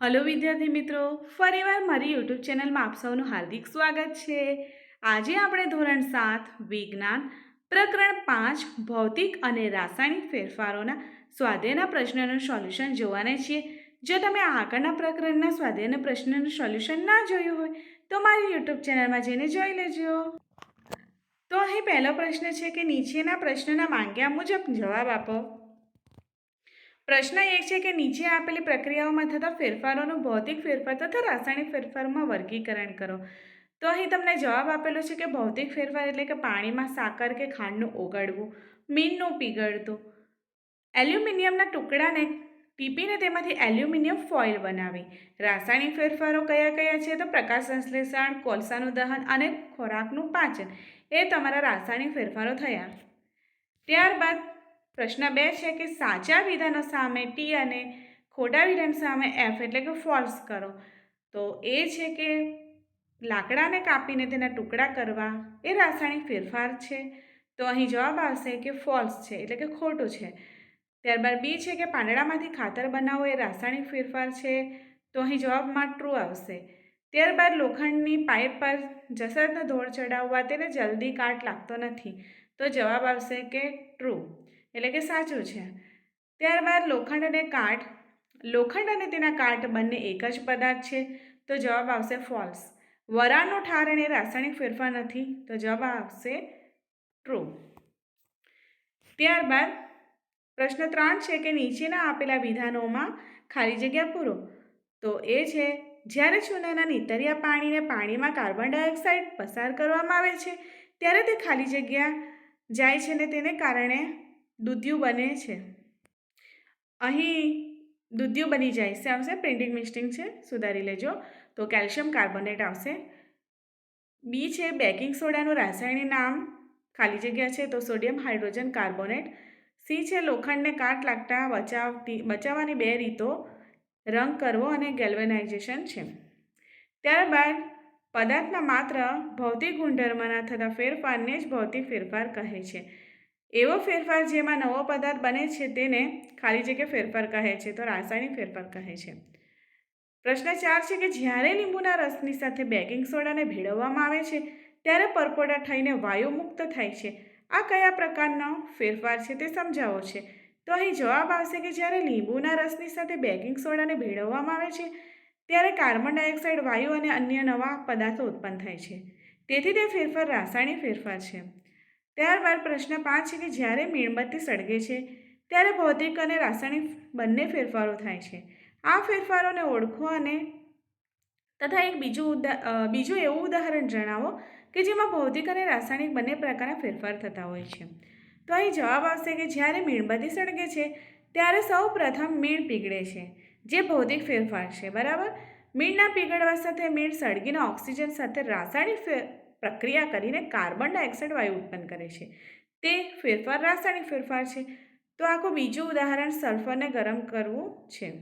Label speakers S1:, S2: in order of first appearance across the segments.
S1: Hello વિદ્યાર્થી મિત્રો, ફરીવાર મારી યુટ્યુબ ચેનલમાં આપ સૌનું હાર્દિક સ્વાગત છે. આજે આપણે ધોરણ સાત, વિજ્ઞાન, પ્રકરણ પાંચ, ભૌતિક અને રાસાયણિક ફેરફારોના સ્વાધ્યાયના પ્રશ્નનું સોલ્યુશન જોવાના છીએ. જો તમે આગળના પ્રકરણના સ્વાધ્યાયના પ્રશ્નનું સોલ્યુશન ના જોયું હોય, તો મારી યુટ્યુબ ચેનલમાં જઈને જોઈ લેજો. તો અહીં પહેલો પ્રશ્ન છે કે નીચેના પ્રશ્નના માંગ્યા મુજબ જવાબ આપો. પ્રશ્ન એક છે કે નીચે આપેલી પ્રક્રિયાઓમાં થતા ફેરફારોનું ભૌતિક ફેરફાર તથા રાસાયણિક ફેરફારમાં વર્ગીકરણ કરો. તો અહીં તમને જવાબ આપેલો છે કે ભૌતિક ફેરફાર એટલે કે પાણીમાં સાકર કે ખાંડનું ઓગળવું, મીનનું પીગળતું. એલ્યુમિનિયમના ટુકડાને ટીપીને તેમાંથી એલ્યુમિનિયમ ફોઇલ બનાવી. રાસાયણિક ફેરફારો કયા કયા છે તો પ્રકાશ સંશ્લેષણ, કોલસાનું દહન અને ખોરાકનું પાચન. એ તમારા રાસાયણિક ફેરફારો થયા. ત્યારબાદ પ્રશ્ન બે છે કે સાચા વિધાનો સામે ટી અને ખોટા વિધાન સામે એફ એટલે કે ફોલ્સ કરો. તો એ છે કે લાકડાને કાપીને તેના ટુકડા કરવા એ રાસાયણિક ફેરફાર છે. તો અહીં જવાબ આવશે કે ફોલ્સ છે એટલે કે ખોટું છે. ત્યારબાદ બી છે કે પાંદડામાંથી ખાતર બનાવવો એ રાસાયણિક ફેરફાર છે. તો અહીં જવાબમાં ટ્રુ આવશે. ત્યારબાદ લોખંડની પાઇપ પર જસરતનો ધોળ ચડાવવા તેને જલ્દી કાટ લાગતો નથી. તો જવાબ આવશે કે ટ્રુ એટલે કે સાચું છે. ત્યારબાદ લોખંડ અને કાટ. લોખંડ અને તેના કાટ બંને એક જ પદાર્થ છે. તો જવાબ આવશે ફોલ્સ. વરાળનો ઠાર અને રાસાયણિક ફેરફાર નથી. તો જવાબ આવશે ટ્રુ. ત્યારબાદ પ્રશ્ન ત્રણ છે કે નીચેના આપેલા વિધાનોમાં ખાલી જગ્યા પૂરો. તો એ છે, જ્યારે ચૂનાના નીતરિયા પાણીને પાણીમાં કાર્બન ડાયોક્સાઇડ પસાર કરવામાં આવે છે, ત્યારે તે ખાલી જગ્યા જાય છે ને તેને કારણે દૂધિયું બને છે. અહીં દૂધિયું બની જાય છે, આવશે પ્રિન્ટિંગ મિસ્ટિંગ છે, સુધારી લેજો. તો કેલ્શિયમ કાર્બોનેટ આવશે. બી છે બેકિંગ સોડાનું રાસાયણિક નામ, ખાલી જગ્યા છે, તો સોડિયમ હાઇડ્રોજન કાર્બોનેટ સી છે લોખંડને કાટ લાગતા બચાવતી, બચાવવાની બે રીતો, રંગ કરવો અને ગેલ્વેનાઇઝેશન છે. ત્યારબાદ, પદાર્થના માત્ર ભૌતિક ગુણધર્મના થતા ફેરફારને જ ભૌતિક ફેરફાર કહે છે. એવો ફેરફાર જેમાં નવો પદાર્થ બને છે તેને ખાલી જગ્યા ફેરફાર કહે છે, તો રાસાયણિક ફેરફાર કહે છે. પ્રશ્ન ચાર છે કે જ્યારે લીંબુના રસની સાથે બેકિંગ સોડાને ભેળવવામાં આવે છે, ત્યારે પરપોડા થઈને વાયુ મુક્ત થાય છે. આ કયા પ્રકારનો ફેરફાર છે તે સમજાવો છે. તો અહીં જવાબ આવશે કે જ્યારે લીંબુના રસની સાથે બેકિંગ સોડાને ભેળવવામાં આવે છે, ત્યારે કાર્બન ડાયોક્સાઇડ, વાયુ અને અન્ય નવા પદાર્થો ઉત્પન્ન થાય છે. તેથી તે ફેરફાર રાસાયણિક ફેરફાર છે. ત્યારબાદ પ્રશ્ન પાંચ છે કે જ્યારે મીણબત્તી સળગે છે, ત્યારે ભૌતિક અને રાસાયણિક બંને ફેરફારો થાય છે. આ ફેરફારોને ઓળખો અને તથા એક બીજું ઉદા બીજું એવું ઉદાહરણ જણાવો કે જેમાં ભૌતિક અને રાસાયણિક બંને પ્રકારના ફેરફાર થતા હોય છે. તો અહીં જવાબ આવશે કે જ્યારે મીણબત્તી સળગે છે, ત્યારે સૌ પ્રથમ મીણ પીગળે છે, જે ભૌતિક ફેરફાર છે, બરાબર? મીણના પીગળવા સાથે મીણ સળગીને ઓક્સિજન સાથે રાસાયણિક પ્રક્રિયા કરીને કાર્બન ડાયોક્સાઇડ વાયુ ઉત્પન્ન કરે છે. તે ફેરફાર રાસાયણિક ફેરફાર છે. તો આખું બીજું ઉદાહરણ સલ્ફરને ગરમ કરવું છે.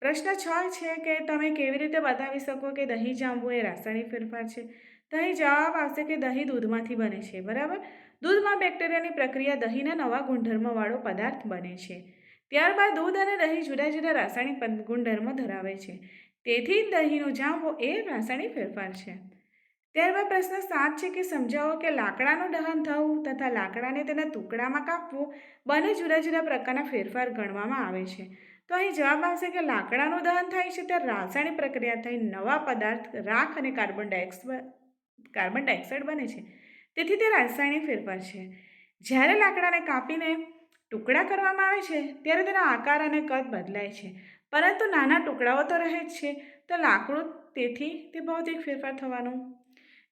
S1: પ્રશ્ન છ છે કે તમે કેવી રીતે બતાવી શકો કે દહીં જામવું એ રાસાયણિક ફેરફાર છે? તો અહીં જવાબ આવશે કે દહીં દૂધમાંથી બને છે, બરાબર? દૂધમાં બેક્ટેરિયાની પ્રક્રિયા દહીંના નવા ગુણધર્મવાળો પદાર્થ બને છે. ત્યારબાદ દૂધ અને દહીં જુદા જુદા રાસાયણિક ગુણધર્મો ધરાવે છે. તેથી દહીંનું જામવો એ રાસાયણિક ફેરફાર છે. ત્યારબાદ પ્રશ્ન સાત છે કે સમજાવો કે લાકડાનું દહન થવું તથા લાકડાને તેના ટુકડામાં કાપવું બંને જુદા જુદા પ્રકારના ફેરફાર ગણવામાં આવે છે. તો અહીં જવાબ આવશે કે લાકડાનું દહન થાય છે ત્યારે રાસાયણિક પ્રક્રિયા થઈ નવા પદાર્થ રાખ અને કાર્બન ડાયોક્સાઇડ કાર્બન ડાયોક્સાઇડ બને છે. તેથી તે રાસાયણિક ફેરફાર છે. જ્યારે લાકડાને કાપીને ટુકડા કરવામાં આવે છે, ત્યારે તેના આકાર અને કદ બદલાય છે. પરંતુ નાના ટુકડાઓ તો રહે જ છે. તો લાકડું તેથી તે ભૌતિક ફેરફાર થવાનું.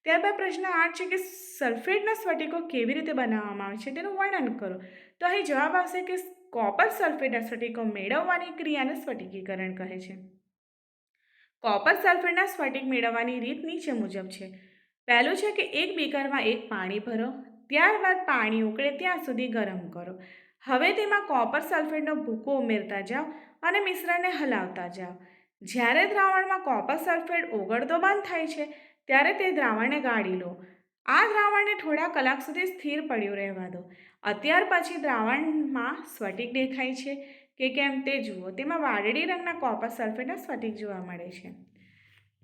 S1: ત્યારબાદ પ્રશ્ન આઠ છે કે સલ્ફેટના સ્ફટિકો કેવી રીતે બનાવવામાં આવે છે? તેનું વર્ણન કરો. તો અહીં જવાબ આવશે કે કોપર સલ્ફેટના સ્ફટિકો મેળવવાની ક્રિયાને સ્ફટિકીકરણ કહે છે. કોપર સલ્ફેટના સ્ફટિક મેળવવાની રીત નીચે મુજબ છે. પહેલું છે કે એક બીકરમાં એક પાણી ભરો. ત્યારબાદ પાણી ઉકળે ત્યાં સુધી ગરમ કરો. હવે તેમાં કોપર સલ્ફેટનો ભૂકો ઉમેરતા જાઓ અને મિશ્રણને હલાવતા જાઓ. જ્યારે દ્રાવણમાં કોપર સલ્ફેટ ઓગળતો બંધ થાય છે, ત્યારે તે દ્રાવણને ગાળી લો. આ દ્રાવણને થોડા કલાક સુધી સ્થિર પડ્યું રહેવા દો. અત્યાર પછી દ્રાવણમાં સ્ફટિક દેખાય છે કે કેમ તે જુઓ. તેમાં વાદળી રંગના કોપર સલ્ફેટના સ્ફટિક જોવા મળે છે.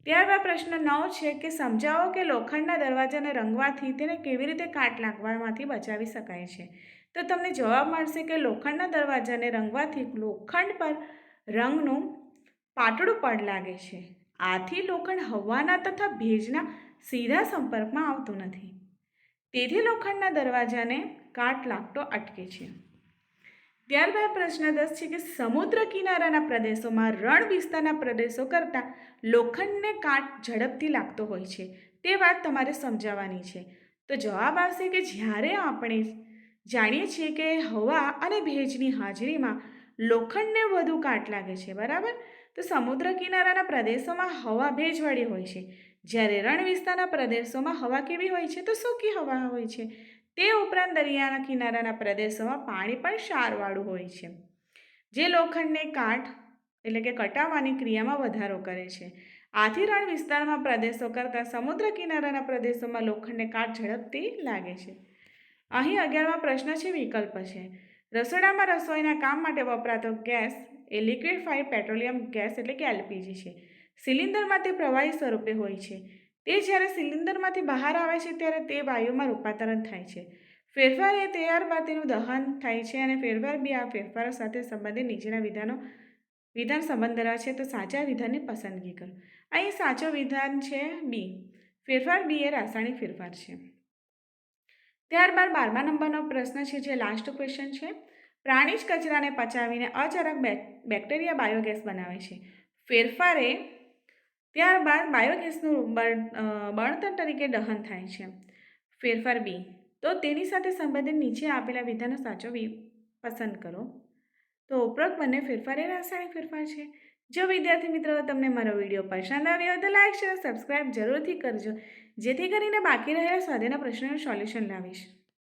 S1: ત્યારબાદ પ્રશ્ન નવ છે કે સમજાવો કે લોખંડના દરવાજાને રંગવાથી તેને કેવી રીતે કાટ લાગવામાંથી બચાવી શકાય છે. તો તમને જવાબ મળશે કે લોખંડના દરવાજાને રંગવાથી લોખંડ પર રંગનું પાતળું પડ લાગે છે. આથી લોખંડ હવાના તથા ભેજના સીધા સંપર્કમાં આવતું નથી. તેથી લોખંડના દરવાજાને કાટ લાગતો અટકે છે. ત્યારબાદ પ્રશ્ન દસ છે કે સમુદ્ર કિનારાના પ્રદેશોમાં રણ વિસ્તારના પ્રદેશો કરતાં લોખંડને કાટ ઝડપથી લાગતો હોય છે. તે વાત તમારે સમજાવવાની છે. તો જવાબ આવશે કે જ્યારે આપણે જાણીએ છીએ કે હવા અને ભેજની હાજરીમાં લોખંડને વધુ કાટ લાગે છે, બરાબર? તો સમુદ્ર કિનારાના પ્રદેશોમાં હવા ભેજવાળી હોય છે. જ્યારે રણ વિસ્તારના પ્રદેશોમાં હવા કેવી હોય છે, તો સૂકી હવા હોય છે. તે ઉપરાંત દરિયાના કિનારાના પ્રદેશોમાં પાણી પણ ક્ષારવાળું હોય છે. જે લોખંડને કાટ એટલે કે કટાવવાની ક્રિયામાં વધારો કરે છે. આથી રણ વિસ્તારમાં પ્રદેશો કરતાં સમુદ્ર કિનારાના પ્રદેશોમાં લોખંડને કાટ ઝડપથી લાગે છે. અહીં અગિયારમાં પ્રશ્ન છે, વિકલ્પ છે. રસોડામાં રસોઈના કામ માટે વપરાતો ગેસ એ લિક્વિફાઈડ પેટ્રોલિયમ ગેસ એટલે કે એલપીજી છે. સિલિન્ડરમાં તે પ્રવાહી સ્વરૂપે હોય છે. તે જ્યારે સિલિન્ડરમાંથી બહાર આવે છે, ત્યારે તે વાયુમાં રૂપાંતરણ થાય છે. ફેરફાર એ ત્યારબાદ તેનું દહન થાય છે અને ફેરફાર બી આ ફેરફારો સાથે સંબંધિત નીચેના વિધાનો, વિધાન સંબંધ ધરાવે છે, તો સાચા વિધાનની પસંદગી કરો. અહીં સાચો વિધાન છે બી. ફેરફાર બી એ રાસાયણિક ફેરફાર છે. ત્યારબાદ બારમા નંબરનો પ્રશ્ન છે, જે લાસ્ટ ક્વેશ્ચન છે. પ્રાણી જ કચરાને પચાવીને અચરક બેક્ટેરિયા બાયોગેસ બનાવે છે. ફેરફારે ત્યારબાદ બાયોગેસનું બળતણ તરીકે દહન થાય છે. ફેરફાર બી તો તેની સાથે સંબંધિત નીચે આપેલા વિધાનો સાચો પસંદ કરો. તો ઉપરોક્ત બંને ફેરફાર એ રાસાયણિક ફેરફાર છે. જો વિદ્યાર્થી મિત્રો તમને મારો વીડિયો પસંદ આવ્યો હોય તો લાઈક શેર સબસ્ક્રાઈબ જરૂરથી કરજો. જેથી કરીને બાકી રહેલા સ્વાધ્યાયના પ્રશ્નોનું સોલ્યુશન લાવીશ.